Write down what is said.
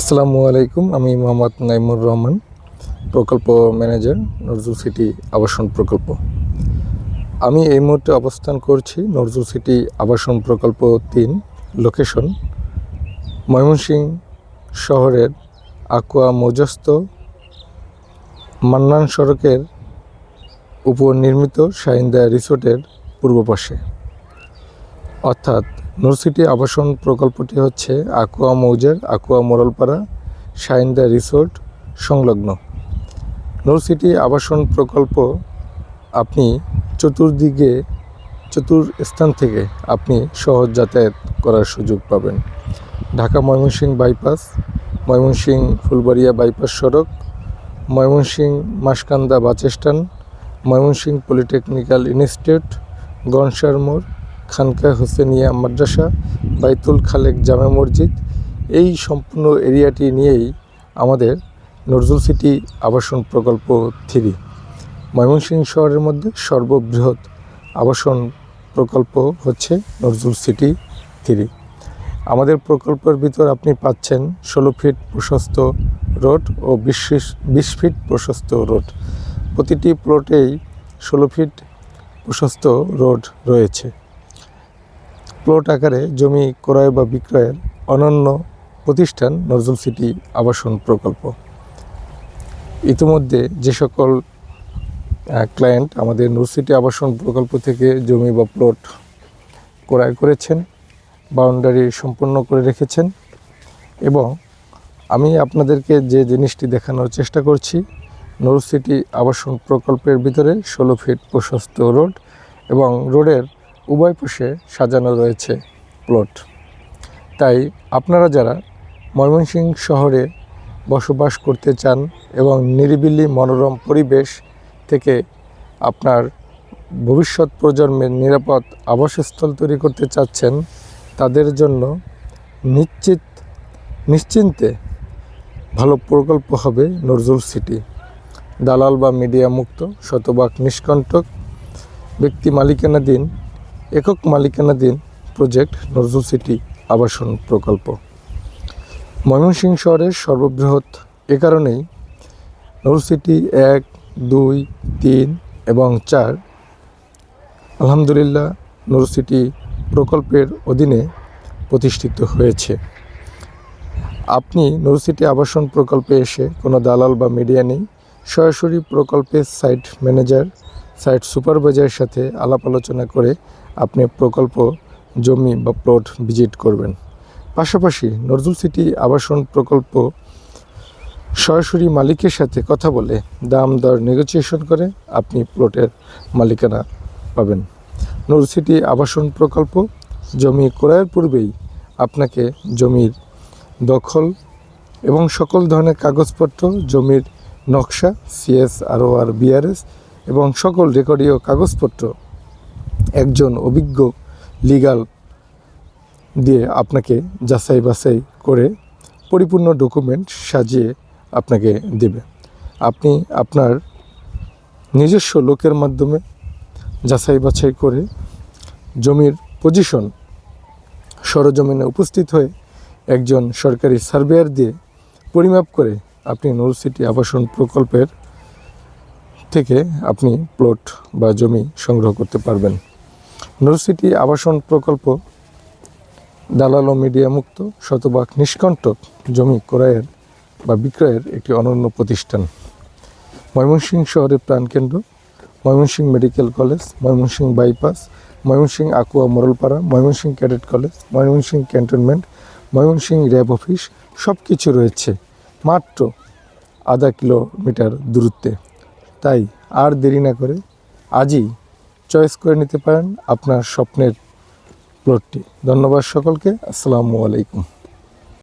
আসসালামু আলাইকুম, আমি মোহাম্মদ নাইমুর রহমান, প্রকল্প ম্যানেজার, নজরুল সিটি আবাসন প্রকল্প। আমি এই মুহূর্তে অবস্থান করছি নজরুল সিটি আবাসন প্রকল্প তিন লোকেশন ময়মনসিংহ শহরের আকুয়া মৌজস্ত মান্নান সড়কের উপর নির্মিত শাহিন্দা রিসোর্টের পূর্ব পাশে। অর্থাৎ নূরসিটি আবাসন প্রকল্পটি হচ্ছে আকুয়া মৌজার আকুয়া মোরলপাড়া শাইন্দা রিসোর্ট সংলগ্ন। নূরসিটি আবাসন প্রকল্প আপনি চতুর্দিকে, চতুর স্থান থেকে আপনি সহজ যাতায়াত করার সুযোগ পাবেন। ঢাকা ময়মনসিংহ বাইপাস ময়মনসিংহ ফুলবাড়িয়া বাইপাস সড়ক, Mymensingh Maskanda bus Mymensingh polytechnical institute Gonsar মোড় খানকা হোসেনিয়া মাদ্রাসা, বাইতুল খালেক জামে মসজিদ, এই সম্পূর্ণ এরিয়াটি নিয়েই আমাদের নজরুল সিটি আবাসন প্রকল্প থ্রি। ময়মনসিংহ শহরের মধ্যে সর্ববৃহৎ আবাসন প্রকল্প হচ্ছে নজরুল সিটি থ্রি। আমাদের প্রকল্পের ভিতর আপনি পাচ্ছেন ষোলো ফিট প্রশস্ত রোড ও বিশ ফিট প্রশস্ত রোড। প্রতিটি প্লটেই ষোলো ফিট প্রশস্ত রোড রয়েছে। প্লট আকারে জমি ক্রয় বা বিক্রয়ের অনন্য প্রতিষ্ঠান নজরুল সিটি আবাসন প্রকল্প। ইতিমধ্যে যে সকল ক্লায়েন্ট আমাদের সিটি আবাসন প্রকল্প থেকে জমি বা প্লট ক্রয় করেছেন বাউন্ডারি সম্পূর্ণ করে রেখেছেন এবং আমি আপনাদেরকে যে জিনিসটি দেখানোর চেষ্টা করছি সিটি আবাসন প্রকল্পের ভিতরে ষোলো ফিট প্রশস্ত রোড এবং রোডের উভয় পাশে সাজানো রয়েছে প্লট। তাই আপনারা যারা ময়মনসিংহ শহরে বসবাস করতে চান এবং নিরিবিলি মনোরম পরিবেশ থেকে আপনার ভবিষ্যৎ প্রজন্মের নিরাপদ আবাসস্থল তৈরি করতে চাচ্ছেন, তাদের জন্য নিশ্চিত, নিশ্চিন্তে ভালো প্রকল্প হবে নজরুল সিটি। দালাল বা মিডিয়া মুক্ত, শতভাগ নিষ্কণ্টক ব্যক্তি মালিকানাধীন একক মালিকানাধীন প্রজেক্ট নজরুল সিটি আবাসন প্রকল্প। ময়মনসিংহ শহরের সর্ববৃহৎ এ কারণেই নজরুল সিটি এক, দুই, তিন এবং চার আলহামদুলিল্লাহ নজরুল সিটি প্রকল্পের অধীনে প্রতিষ্ঠিত হয়েছে। আপনি নজরুল সিটি আবাসন প্রকল্পে এসে কোনো দালাল বা মিডিয়া নেই, সরাসরি প্রকল্পের সাইট ম্যানেজার সাইট সুপারভাইজারের সাথে আলাপ আলোচনা করে আপনি প্রকল্প, জমি বা প্লট ভিজিট করবেন। পাশাপাশি নজরুল সিটি আবাসন প্রকল্প সরাসরি মালিকের সাথে কথা বলে দাম, দর নেগোসিয়েশন করে আপনি প্লটের মালিকানা পাবেন। নজরুল সিটি আবাসন প্রকল্প জমি ক্রয়ের পূর্বেই আপনাকে জমির দখল এবং সকল ধরনের কাগজপত্র, জমির নকশা সিএস আর আর বিআরএস এবং সকল রেকর্ডীয় কাগজপত্র একজন অভিজ্ঞ লিগাল দিয়ে আপনাকে যাচাই বাছাই করে পরিপূর্ণ ডকুমেন্ট সাজিয়ে আপনাকে দেবে। আপনি আপনার নিজস্ব লোকের মাধ্যমে যাচাই বাছাই করে জমির পজিশন সরজমিনে উপস্থিত হয়ে একজন সরকারি সার্ভেয়ার দিয়ে পরিমাপ করে আপনি নুল সিটি আবাসন প্রকল্পের থেকে আপনি প্লট বা জমি সংগ্রহ করতে পারবেন। নুর সিটি আবাসন প্রকল্প দালাল ও মিডিয়া মুক্ত শতভাগ নিষ্কণ্টক জমি ক্রয়ের বা বিক্রয়ের একটি অনন্য প্রতিষ্ঠান। ময়মনসিংহ শহরের প্রাণকেন্দ্র Mymensingh medical college, Mymensingh bypass, Mymensingh Akua Moralpara Mymensingh cadet college, Mymensingh cantonment, Mymensingh RAB office সব কিছু রয়েছে মাত্র আধা কিলোমিটার দূরত্বে। তাই আর দেরি না করে আজই চয়েস করে নিতে পারেন আপনার স্বপ্নের প্লটটি ধন্যবাদ সকলকে। আসসালামু আলাইকুম।